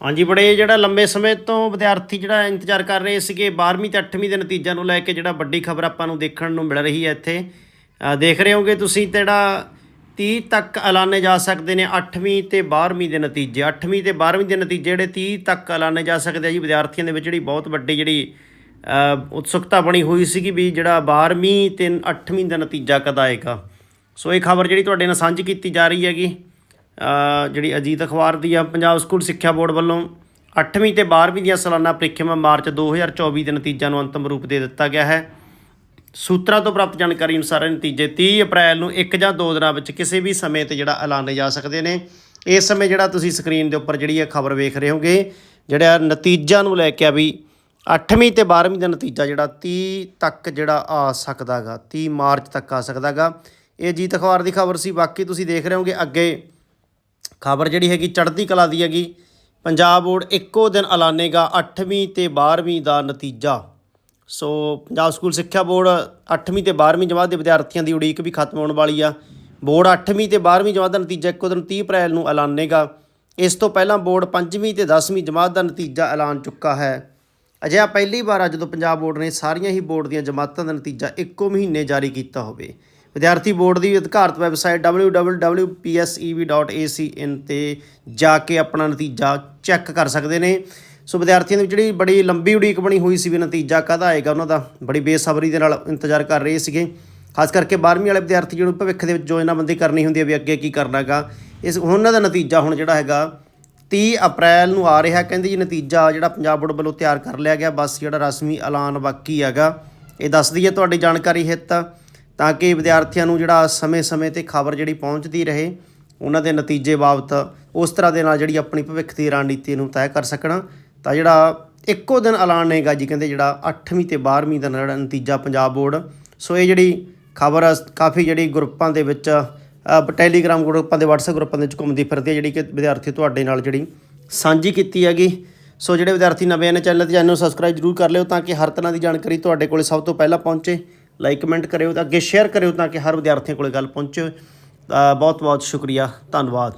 ਹਾਂਜੀ, ਬੜੇ ਜਿਹੜਾ ਲੰਬੇ ਸਮੇਂ ਤੋਂ ਵਿਦਿਆਰਥੀ ਜਿਹੜਾ ਇੰਤਜ਼ਾਰ ਕਰ ਰਹੇ ਸੀਗੇ 12ਵੀਂ ਤੇ 8ਵੀਂ ਦੇ ਨਤੀਜਿਆਂ ਨੂੰ ਲੈ ਕੇ ਜਿਹੜਾ ਵੱਡੀ ਖਬਰ ਆਪਾਂ ਨੂੰ ਦੇਖਣ ਨੂੰ ਮਿਲ ਰਹੀ ਹੈ ਇੱਥੇ। ਦੇਖ ਰਹੇ ਹੋਗੇ ਤੁਸੀਂ ਜਿਹੜਾ 30 ਤੱਕ ਐਲਾਨੇ ਜਾ ਸਕਦੇ ਨੇ 8ਵੀਂ ਤੇ 12ਵੀਂ ਦੇ ਨਤੀਜੇ। 8ਵੀਂ ਤੇ 12ਵੀਂ ਦੇ ਨਤੀਜੇ ਜਿਹੜੇ 30 ਤੱਕ ਐਲਾਨੇ ਜਾ ਸਕਦੇ ਆ ਜੀ। ਵਿਦਿਆਰਥੀਆਂ ਦੇ ਵਿੱਚ ਜਿਹੜੀ ਬਹੁਤ ਵੱਡੀ ਜਿਹੜੀ ਉਤਸੁਕਤਾ ਬਣੀ ਹੋਈ ਸੀਗੀ ਵੀ ਜਿਹੜਾ 12ਵੀਂ ਤੇ 8ਵੀਂ ਦਾ ਨਤੀਜਾ ਕਦ ਆਏਗਾ। ਸੋ ਇਹ ਖਬਰ ਜਿਹੜੀ ਤੁਹਾਡੇ ਨਾਲ ਸਾਂਝੀ ਕੀਤੀ ਜਾ ਰਹੀ ਹੈਗੀ। ਜਿਹੜੀ ਅਜੀਤ ਅਖਬਾਰ ਦੀ ਆ, ਪੰਜਾਬ ਸਕੂਲ ਸਿੱਖਿਆ ਬੋਰਡ ਵੱਲੋਂ 8ਵੀਂ ਤੇ 12ਵੀਂ ਦੀਆਂ ਸਾਲਾਨਾ ਪ੍ਰੀਖਿਆਵਾਂ ਮਾਰਚ 2024 ਦੇ ਨਤੀਜਿਆਂ ਨੂੰ ਅੰਤਮ ਰੂਪ ਦੇ ਦਿੱਤਾ ਗਿਆ ਹੈ। ਸੂਤਰਾਂ ਤੋਂ ਪ੍ਰਾਪਤ ਜਾਣਕਾਰੀ ਅਨੁਸਾਰ ਨਤੀਜੇ 30 ਅਪ੍ਰੈਲ ਨੂੰ ਇੱਕ ਜਾਂ ਦੋ ਦਿਨਾਂ ਵਿੱਚ ਕਿਸੇ ਵੀ ਸਮੇਂ ਤੇ ਜਿਹੜਾ ਐਲਾਨੇ ਜਾ ਸਕਦੇ ਨੇ। ਇਸ ਸਮੇਂ ਜਿਹੜਾ ਤੁਸੀਂ ਸਕਰੀਨ ਦੇ ਉੱਪਰ ਜਿਹੜੀ ਇਹ ਖਬਰ ਵੇਖ ਰਹੇ ਹੋਗੇ, ਜਿਹੜਾ ਨਤੀਜਿਆਂ ਨੂੰ ਲੈ ਕੇ ਆ ਵੀ 8ਵੀਂ ਤੇ 12ਵੀਂ ਦਾ ਨਤੀਜਾ ਜਿਹੜਾ 30 ਤੱਕ ਜਿਹੜਾ ਆ ਸਕਦਾਗਾ 30 ਮਾਰਚ ਤੱਕ ਆ ਸਕਦਾਗਾ। ਇਹ ਜੀਤ ਅਖਬਾਰ ਦੀ ਖਬਰ ਸੀ, ਬਾਕੀ ਤੁਸੀਂ ਦੇਖ ਰਹੇ ਹੋਗੇ ਅੱਗੇ ਖਬਰ ਜਿਹੜੀ ਹੈਗੀ ਚੜ੍ਹਦੀ ਕਲਾ ਦੀ ਹੈਗੀ। ਪੰਜਾਬ ਬੋਰਡ ਇੱਕੋ ਦਿਨ ਐਲਾਨੇਗਾ 8ਵੀਂ ਤੇ 12ਵੀਂ ਦਾ ਨਤੀਜਾ। ਸੋ ਪੰਜਾਬ ਸਕੂਲ ਸਿੱਖਿਆ ਬੋਰਡ 8ਵੀਂ ਤੇ 12ਵੀਂ ਜਮਾਤ ਦੇ ਵਿਦਿਆਰਥੀਆਂ ਦੀ ਉਡੀਕ ਵੀ ਖਤਮ ਹੋਣ ਵਾਲੀ ਆ। ਬੋਰਡ 8ਵੀਂ ਤੇ 12ਵੀਂ ਜਮਾਤ ਦਾ ਨਤੀਜਾ ਇੱਕੋ ਦਿਨ 30 ਅਪ੍ਰੈਲ ਨੂੰ ਐਲਾਨੇਗਾ। ਇਸ ਤੋਂ ਪਹਿਲਾਂ ਬੋਰਡ 5ਵੀਂ ਤੇ 10ਵੀਂ ਜਮਾਤ ਦਾ ਨਤੀਜਾ ਐਲਾਨ ਚੁੱਕਾ ਹੈ। ਅਜਿਹਾ ਪਹਿਲੀ ਵਾਰ ਆ ਜਦੋਂ ਪੰਜਾਬ ਬੋਰਡ ਨੇ ਸਾਰੀਆਂ ਹੀ ਬੋਰਡ ਦੀਆਂ ਜਮਾਤਾਂ ਦਾ ਨਤੀਜਾ ਇੱਕੋ ਮਹੀਨੇ ਜਾਰੀ ਕੀਤਾ ਹੋਵੇ। ਵਿਦਿਆਰਥੀ ਬੋਰਡ ਦੀ ਅਧਿਕਾਰਤ ਵੈਬਸਾਈਟ www.pseb.ac.in ਤੇ ਜਾ ਕੇ ਆਪਣਾ ਨਤੀਜਾ ਚੈੱਕ ਕਰ ਸਕਦੇ ਨੇ। ਸੋ ਵਿਦਿਆਰਥੀਆਂ ਦੀ ਜਿਹੜੀ ਬੜੀ ਲੰਬੀ ਉਡੀਕ ਬਣੀ ਹੋਈ ਸੀ ਵੀ ਨਤੀਜਾ ਕਦ ਆਏਗਾ, ਉਹਨਾਂ ਦਾ ਬੜੀ ਬੇਸਬਰੀ ਦੇ ਨਾਲ ਇੰਤਜ਼ਾਰ ਕਰ ਰਹੇ ਸੀਗੇ। ਖਾਸ ਕਰਕੇ 12ਵੀਂ ਵਾਲੇ ਵਿਦਿਆਰਥੀ ਜਿਹਨੂੰ ਭਵਿੱਖ ਦੇ ਵਿੱਚ ਯੋਜਨਾਬੰਦੀ ਕਰਨੀ ਹੁੰਦੀ ਹੈ ਵੀ ਅੱਗੇ ਕੀ ਕਰਨਾਗਾ, ਇਸ ਉਹਨਾਂ ਦਾ ਨਤੀਜਾ ਹੁਣ ਜਿਹੜਾ ਹੈਗਾ 30 ਅਪ੍ਰੈਲ ਨੂੰ ਆ ਰਿਹਾ। ਕਹਿੰਦੇ ਜੀ ਨਤੀਜਾ ਜਿਹੜਾ ਪੰਜਾਬ ਬੋਰਡ ਵੱਲੋਂ ਤਿਆਰ ਕਰ ਲਿਆ ਗਿਆ, ਬਸ ਜਿਹੜਾ ਰਸਮੀ ਐਲਾਨ ਬਾਕੀ ਹੈਗਾ। ਇਹ ਦੱਸ ਦਈਏ ਤੁਹਾਡੀ ਜਾਣਕਾਰੀ ਹਿੱਤ। ਤਾਂ ਕਿ ਵਿਦਿਆਰਥੀਆਂ ਨੂੰ ਜਿਹੜਾ ਸਮੇਂ-ਸਮੇਂ ਤੇ ਖਬਰ ਜਿਹੜੀ ਪਹੁੰਚਦੀ ਰਹੇ, ਉਹਨਾਂ ਦੇ ਨਤੀਜੇ ਬਾਬਤ ਉਸ ਤਰ੍ਹਾਂ ਦੇ ਨਾਲ ਜਿਹੜੀ ਆਪਣੀ ਭਵਿੱਖ ਦੀ ਰਣਨੀਤੀ ਨੂੰ ਤੈਅ ਕਰ ਸਕਣ। ਤਾਂ ਜਿਹੜਾ ਇੱਕੋ ਦਿਨ ਐਲਾਨ ਹੈਗਾ ਜੀ ਕਹਿੰਦੇ ਜਿਹੜਾ 8ਵੀਂ ਤੇ 12ਵੀਂ ਦਾ ਜਿਹੜਾ ਨਤੀਜਾ ਪੰਜਾਬ ਬੋਰਡ। ਸੋ ਇਹ ਜਿਹੜੀ ਖਬਰ ਕਾਫੀ ਜਿਹੜੀ ਗਰੁੱਪਾਂ ਦੇ ਵਿੱਚ ਟੈਲੀਗ੍ਰਾਮ ਗਰੁੱਪਾਂ ਦੇ WhatsApp ਗਰੁੱਪਾਂ ਦੇ ਵਿੱਚ ਘੁੰਮਦੀ ਫਿਰਦੀ ਹੈ ਜਿਹੜੀ ਕਿ ਵਿਦਿਆਰਥੀ ਤੁਹਾਡੇ ਨਾਲ ਜਿਹੜੀ ਸਾਂਝੀ ਕੀਤੀ ਹੈਗੀ। ਸੋ ਜਿਹੜੇ ਵਿਦਿਆਰਥੀ ਨਵੇਂ ਨੇ ਚੈਨਲ ਤੇ ਚੈਨਲ ਨੂੰ ਸਬਸਕ੍ਰਾਈਬ ਜਰੂਰ ਕਰ ਲਿਓ ਤਾਂ ਕਿ ਹਰ ਤਰ੍ਹਾਂ ਦੀ ਜਾਣਕਾਰੀ ਤੁਹਾਡੇ ਕੋਲੇ ਸਭ ਤੋਂ ਪਹਿਲਾਂ ਪਹੁੰਚੇ। ਲਾਈਕ ਕਮੈਂਟ ਕਰਿਓ ਤਾਂ ਅੱਗੇ ਸ਼ੇਅਰ ਕਰਿਓ ਤਾਂ ਕਿ ਹਰ ਵਿਦਿਆਰਥੀਆਂ ਕੋਲੇ ਗੱਲ ਪਹੁੰਚੇ। ਬਹੁਤ ਬਹੁਤ ਸ਼ੁਕਰੀਆ, ਧੰਨਵਾਦ।